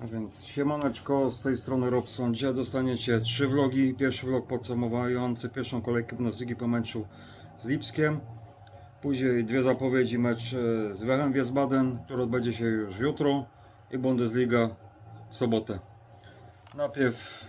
A więc siemaneczko, z tej strony Robson. Dzisiaj dostaniecie trzy vlogi. Pierwszy vlog podsumowujący pierwszą kolejkę Bundesliga po meczu z Lipskiem. Później dwie zapowiedzi, mecz e, z Wechem Wiesbaden, który odbędzie się już jutro i Bundesliga w sobotę. Najpierw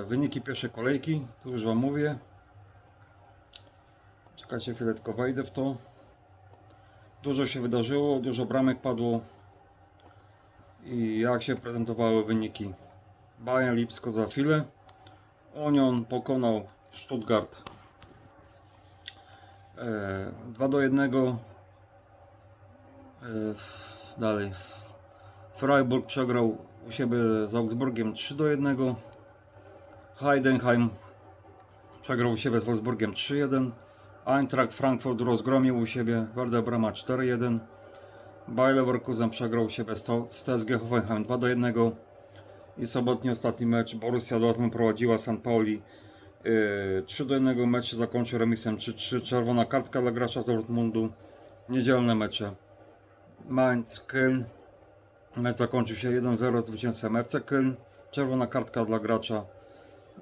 e, wyniki pierwszej kolejki, tu już Wam mówię. Czekajcie chwilę, tylko wejdę w to. Dużo się wydarzyło, dużo bramek padło i jak się prezentowały wyniki. Bayern Lipsko za chwilę. Union pokonał Stuttgart e, 2 do 1. E, dalej. Freiburg przegrał u siebie z Augsburgiem 3 do 1. Heidenheim przegrał u siebie z Wolfsburgiem 3-1. Eintracht Frankfurt rozgromił u siebie Werder Brema 4-1. Bayer Leverkusen przegrał u siebie z z TSG Hoffenheim 2 do 1 i sobotni ostatni mecz. Borussia Dortmund prowadziła St. Pauli yy, 3 do 1 mecz zakończył remisem 3-3 czerwona kartka dla gracza z Dortmundu. Niedzielne mecze. Mainz Köln. Mecz zakończył się 1-0 zwycięstwem FC Köln. Czerwona kartka dla gracza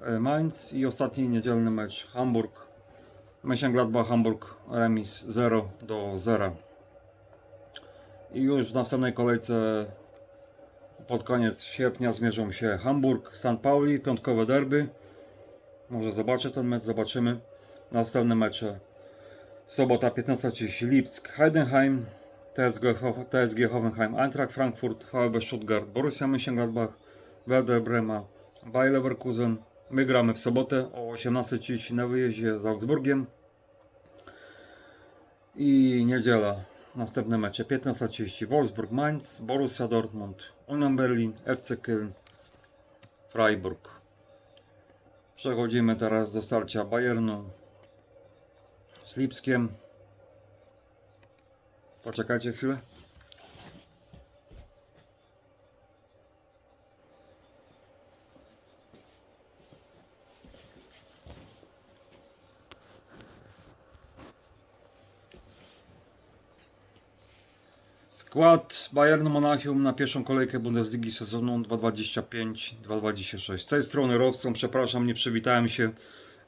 yy, Mainz. I ostatni niedzielny mecz. Hamburg. Mönchengladbach Hamburg remis 0 do 0 i już w następnej kolejce pod koniec sierpnia zmierzą się Hamburg, St. Pauli, piątkowe derby. Może zobaczę ten mecz, zobaczymy. Następne mecze. Sobota 15.30 Lipsk, Heidenheim, TSG, TSG Hoffenheim, Eintracht Frankfurt, VfB Stuttgart, Borussia Mönchengladbach, Werder Brema, Bayer Leverkusen. My gramy w sobotę o 18.30 na wyjeździe z Augsburgiem. I niedziela. Następne mecze 15.30 Wolfsburg Mainz, Borussia Dortmund, Union Berlin, FC Köln, Freiburg. Przechodzimy teraz do starcia Bayernu z Lipskiem. Poczekajcie chwilę. Skład Bayernu Monachium na pierwszą kolejkę Bundesligi sezonu 2025-2026. Z tej strony Robson, przepraszam, nie przywitałem się.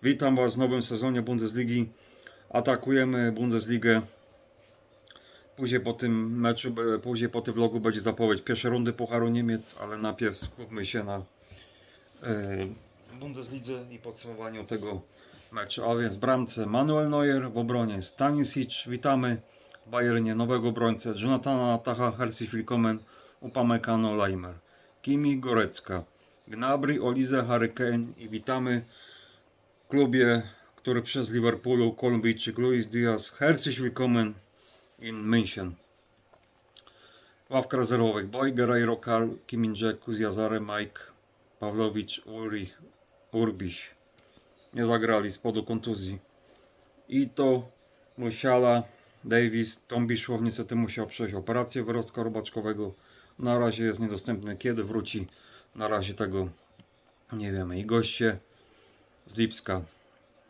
Witam Was w nowym sezonie Bundesligi. Atakujemy Bundesligę. Później po tym meczu, be- później po tym vlogu będzie zapowiedź pierwszej rundy Pucharu Niemiec, ale najpierw skupmy się na e, Bundeslidze i podsumowaniu tego meczu. A więc bramce Manuel Neuer, w obronie Stanisic, witamy. Bayernie nowego obrońcę Jonathana Taha, herzlich willkommen, Upamecano Leimer, Kimi Gorecka, Gnabry, Olize, Harry Kane i witamy w klubie, który przez Liverpoolu Kolumbijczyk Luis Diaz, herzlich willkommen in München. Ławka rezerwowych Boy, Guerreiro, Karl, Kiminje, Kuziazare, Mike, Pawlowicz, Ulrich, Urbiś. Nie zagrali z powodu kontuzji. I to Musiala, Davis, Tombiszłow niestety musiał przejść operację wyrostka robaczkowego. Na razie jest niedostępny. Kiedy wróci? Na razie tego nie wiemy. I goście z Lipska.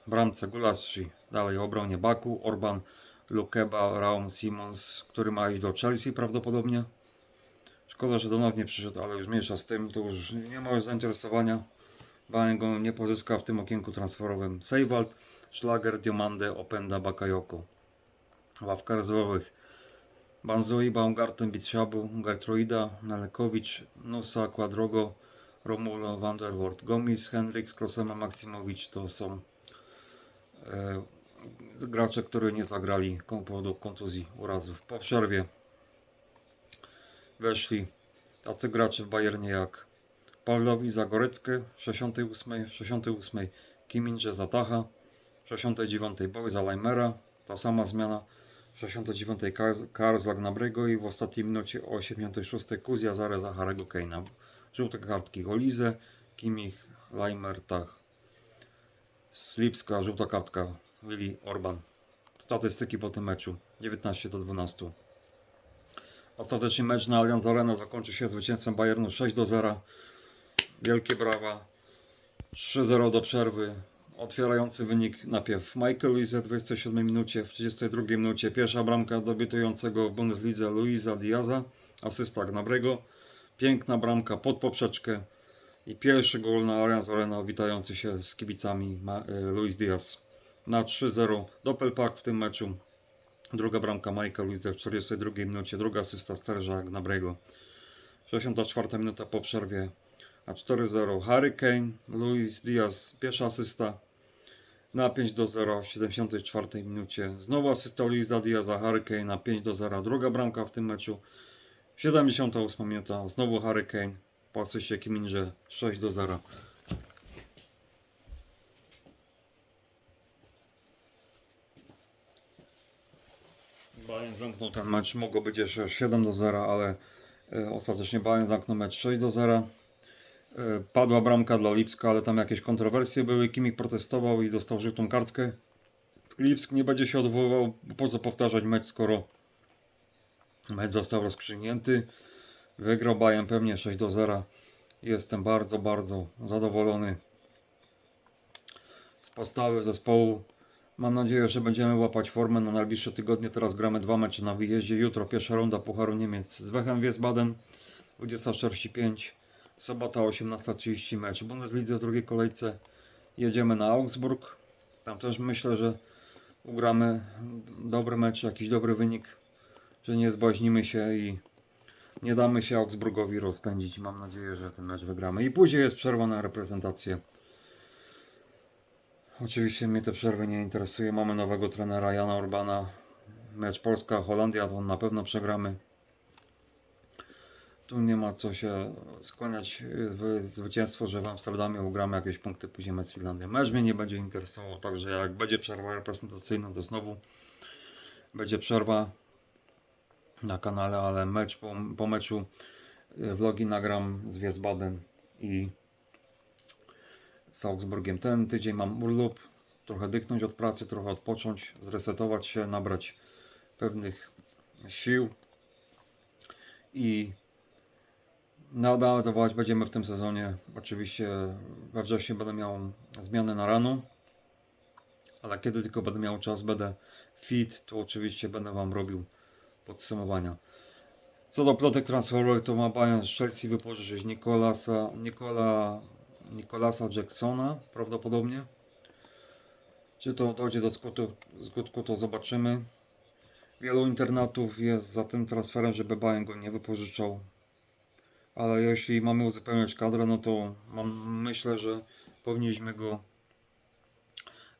Bramce Gulaschi. Dalej obronie Baku, Orban, Lukeba, Raum, Simons, który ma iść do Chelsea prawdopodobnie. Szkoda, że do nas nie przyszedł, ale już mniejsza z tym. To już nie ma już zainteresowania. Bayern go nie pozyska w tym okienku transferowym. Seiwald, Schlager, Diomande, Openda, Bakayoko ławka rezerwowych Banzoi, Baumgarten, Bitshabu, Gertruida, Nalekowicz, Nusa, Quadrogo, Romulo, Vanderwort, Gomis, Hendricks, Krosema, Maksimowicz to są e, gracze, którzy nie zagrali powodu kontuzji, urazów. Po przerwie weszli tacy gracze w Bayernie jak Pawlowi Zagoreckę w 68, w 68 Kiminże Zatacha, w 69 Boy za Leimera, ta sama zmiana 69 Kar- Kar za Gnabrego i w ostatniej minucie o 86 Kuzja Zare za Harego Keina. Żółte kartki Olize, Kimich, Leimer, Tach. Slipska, żółta kartka Willy Orban. Statystyki po tym meczu 19 do 12. Ostatecznie mecz na Allianz Arena zakończy się zwycięstwem Bayernu 6 do 0. Wielkie brawa. 3-0 do przerwy. Otwierający wynik najpierw Michael Luise w 27 minucie, w 32 minucie pierwsza bramka debiutującego w Bundeslidze Luisa Diaza, asysta Gnabrego. Piękna bramka pod poprzeczkę. I pierwszy gol na Allianz Arena witający się z kibicami e, Luis Diaz na 3-0. Doppelpack w tym meczu. Druga bramka Majka Luisa w 42 minucie. Druga asysta Sterża Gnabrego. 64 minuta po przerwie. A 4-0 Harry Kane, Luis Diaz, pierwsza asysta na 5 do 0 w 74 minucie. Znowu asysta Luisa Diaza, Harry Kane na 5 do 0. Druga bramka w tym meczu. 78 minuta. Znowu Harry Kane po asyście Kiminże 6 do 0. Bayern zamknął ten mecz. Mogło być jeszcze 7 do 0, ale e, ostatecznie Bayern zamknął mecz 6 do 0. E, Padła bramka dla Lipska, ale tam jakieś kontrowersje były. Kimik protestował i dostał żółtą kartkę. Lipsk nie będzie się odwoływał, po co powtarzać mecz, skoro mecz został rozstrzygnięty. Wygrał Bayern pewnie 6 do 0. Jestem bardzo, bardzo zadowolony z postawy zespołu. Mam nadzieję, że będziemy łapać formę na najbliższe tygodnie. Teraz gramy dwa mecze na wyjeździe. Jutro pierwsza runda Pucharu Niemiec z Wechem Wiesbaden 20.45. Sobota 18.30 mecz. Bundeslidze w drugiej kolejce jedziemy na Augsburg. Tam też myślę, że ugramy dobry mecz, jakiś dobry wynik, że nie zbaźnimy się i nie damy się Augsburgowi rozpędzić. Mam nadzieję, że ten mecz wygramy. I później jest przerwa na reprezentację. Oczywiście mnie te przerwy nie interesuje. Mamy nowego trenera Jana Urbana. Mecz Polska-Holandia to na pewno przegramy. Tu nie ma co się skłaniać w zwycięstwo, że w Amsterdamie ugramy jakieś punkty, później mecz z Finlandią. Mecz mnie nie będzie interesował, także jak będzie przerwa reprezentacyjna, to znowu będzie przerwa na kanale, ale mecz po, po meczu y, vlogi nagram z Wiesbaden i z Augsburgiem. Ten tydzień mam urlop, trochę dyknąć od pracy, trochę odpocząć, zresetować się, nabrać pewnych sił i Nadawać będziemy w tym sezonie. Oczywiście we wrześniu będę miał zmianę na rano, ale kiedy tylko będę miał czas, będę fit, to oczywiście będę Wam robił podsumowania. Co do plotek transferowych, to ma Bayern z Chelsea wypożyczyć Nicolasa, Nicola, Nicolasa Jacksona prawdopodobnie. Czy to dojdzie do skutku, skutku, to zobaczymy. Wielu internatów jest za tym transferem, żeby Bayern go nie wypożyczał ale jeśli mamy uzupełniać kadrę, no to mam, myślę, że powinniśmy go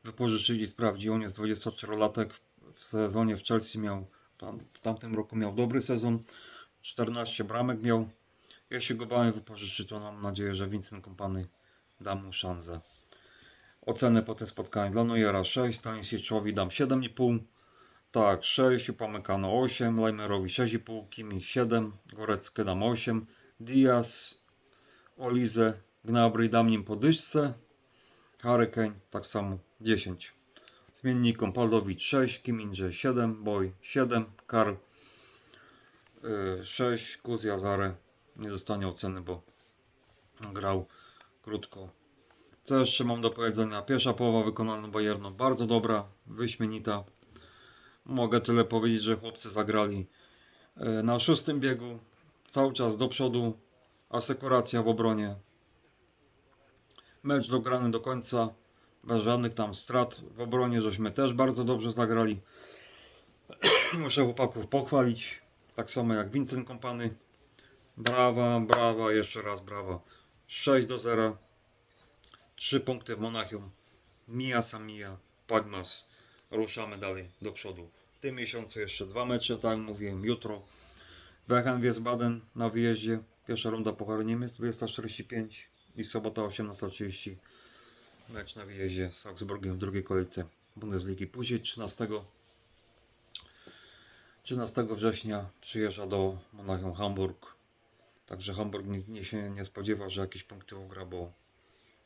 wypożyczyć i sprawdzić. On jest 24-latek, w sezonie w Chelsea miał, tam, w tamtym roku miał dobry sezon, 14 bramek miał. Jeśli go Bayern wypożyczy, to mam nadzieję, że Vincent Kompany da mu szansę. Oceny po tym spotkaniu dla Neuera 6, Stanisiczowi dam 7,5. Tak, 6, Upamecano 8, Leimerowi 6,5, Kimi 7, Goreckie dam 8, Diaz, Olize, Gnabry dam nim po dyszce, Hurricane tak samo 10. Zmiennikom Paldowicz 6, Kiminże 7, Boy 7, Karl y, 6, Kuzja Zare nie dostanie oceny, bo grał krótko. Co jeszcze mam do powiedzenia? Pierwsza połowa wykonana Bayernu bardzo dobra, wyśmienita. Mogę tyle powiedzieć, że chłopcy zagrali y, na szóstym biegu, cały czas do przodu, asekuracja w obronie. Mecz dograny do końca, bez żadnych tam strat w obronie, żeśmy też bardzo dobrze zagrali. Muszę chłopaków pochwalić, tak samo jak Vincent Kompany. Brawa, brawa, jeszcze raz brawa. 6 do 0. 3 punkty w Monachium. Mija Samija, Pagmas. Ruszamy dalej do przodu. W tym miesiącu jeszcze dwa mecze, tak jak mówiłem, jutro Wechem Wiesbaden na wyjeździe. Pierwsza runda Pucharu Niemiec 20.45 i sobota 18.30 mecz na wyjeździe z Augsburgiem w drugiej kolejce Bundesligi. Później 13, 13 września przyjeżdża do Monachium Hamburg. Także Hamburg nie, nie się nie spodziewa, że jakieś punkty ugra, bo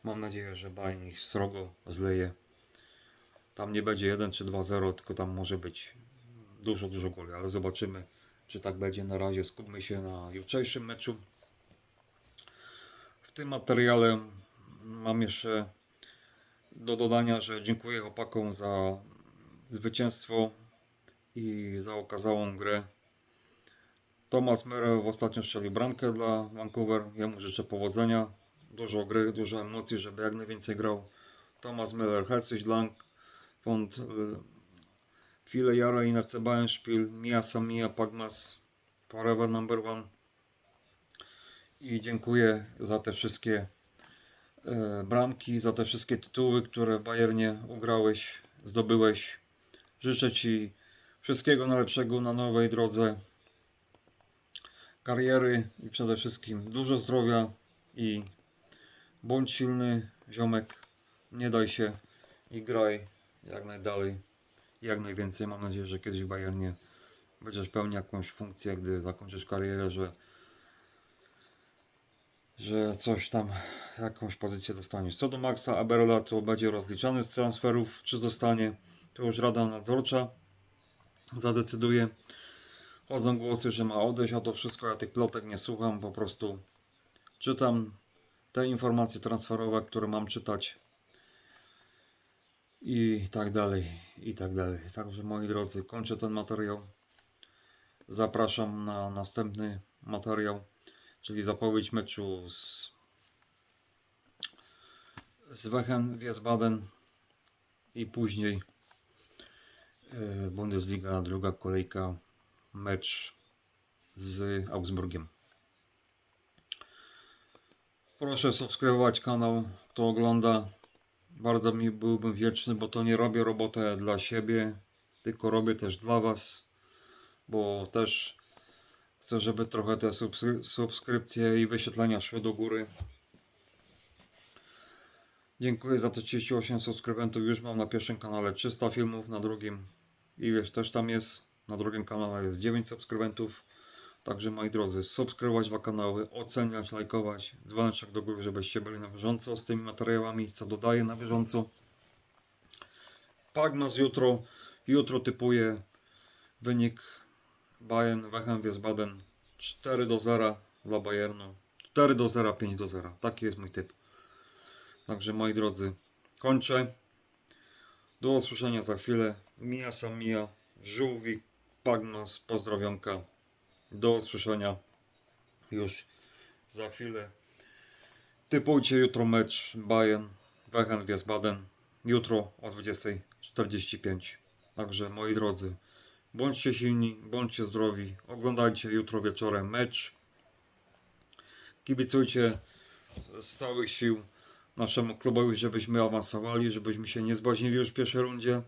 mam nadzieję, że Bayern ich srogo zleje. Tam nie będzie 1 czy 2-0, tylko tam może być dużo, dużo goli, ale zobaczymy czy tak będzie na razie. Skupmy się na jutrzejszym meczu. W tym materiale mam jeszcze do dodania, że dziękuję chłopakom za zwycięstwo i za okazałą grę. Thomas Müller ostatnio strzelił bramkę dla Vancouver. Jemu życzę powodzenia, dużo gry, dużo emocji, żeby jak najwięcej grał. Thomas Müller, herzlichen Dank und äh, viele Jahre in FC Bayern Spiel. Mia Samia Pagmas forever number one. I dziękuję za te wszystkie e, bramki, za te wszystkie tytuły, które w Bayernie ugrałeś, zdobyłeś. Życzę Ci wszystkiego najlepszego na nowej drodze kariery i przede wszystkim dużo zdrowia i bądź silny, ziomek, nie daj się i graj jak najdalej, jak najwięcej. Mam nadzieję, że kiedyś w Bayernie będziesz pełnił jakąś funkcję, gdy zakończysz karierę, że że coś tam, jakąś pozycję dostaniesz. Co do Maxa Aberla, to będzie rozliczany z transferów, czy zostanie, to już Rada Nadzorcza zadecyduje. Chodzą głosy, że ma odejść, a to wszystko, ja tych plotek nie słucham, po prostu czytam te informacje transferowe, które mam czytać i tak dalej, i tak dalej. Także moi drodzy, kończę ten materiał. Zapraszam na następny materiał, czyli zapowiedź meczu z, z Wechen Wiesbaden i później e, Bundesliga, druga kolejka, mecz z Augsburgiem. Proszę subskrybować kanał, kto ogląda. Bardzo mi byłbym wdzięczny, bo to nie robię robotę dla siebie, tylko robię też dla Was, bo też chcę, żeby trochę te subskry- subskrypcje i wyświetlenia szły do góry. Dziękuję za te 38 subskrybentów. Już mam na pierwszym kanale 300 filmów, na drugim ileś też tam jest. Na drugim kanale jest 9 subskrybentów. Także moi drodzy, subskrybować dwa kanały, oceniać, lajkować, dzwoneczek do góry, żebyście byli na bieżąco z tymi materiałami, co dodaję na bieżąco. Pagmas jutro, jutro typuję wynik Bayern Wechem Wiesbaden 4 do 0 dla Bayernu. 4 do 0, 5 do 0. Taki jest mój typ. Także moi drodzy, kończę. Do usłyszenia za chwilę. Mija sam mija. Żółwik, Pagnos, pozdrowionka. Do usłyszenia już za chwilę. Typujcie jutro mecz Bayern, Wechen, Wiesbaden. Jutro o 20.45. Także moi drodzy, bądźcie silni, bądźcie zdrowi. Oglądajcie jutro wieczorem mecz. Kibicujcie z całych sił naszemu klubowi, żebyśmy awansowali, żebyśmy się nie zbłaźnili już w pierwszej rundzie.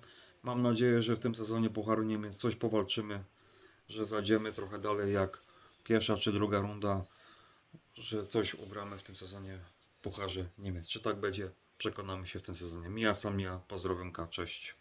Mam nadzieję, że w tym sezonie Pucharu Niemiec coś powalczymy, że zajdziemy trochę dalej jak pierwsza czy druga runda, że coś ugramy w tym sezonie w Pucharze Niemiec. Czy tak będzie? Przekonamy się w tym sezonie. Mija Samia, pozdrowionka, cześć.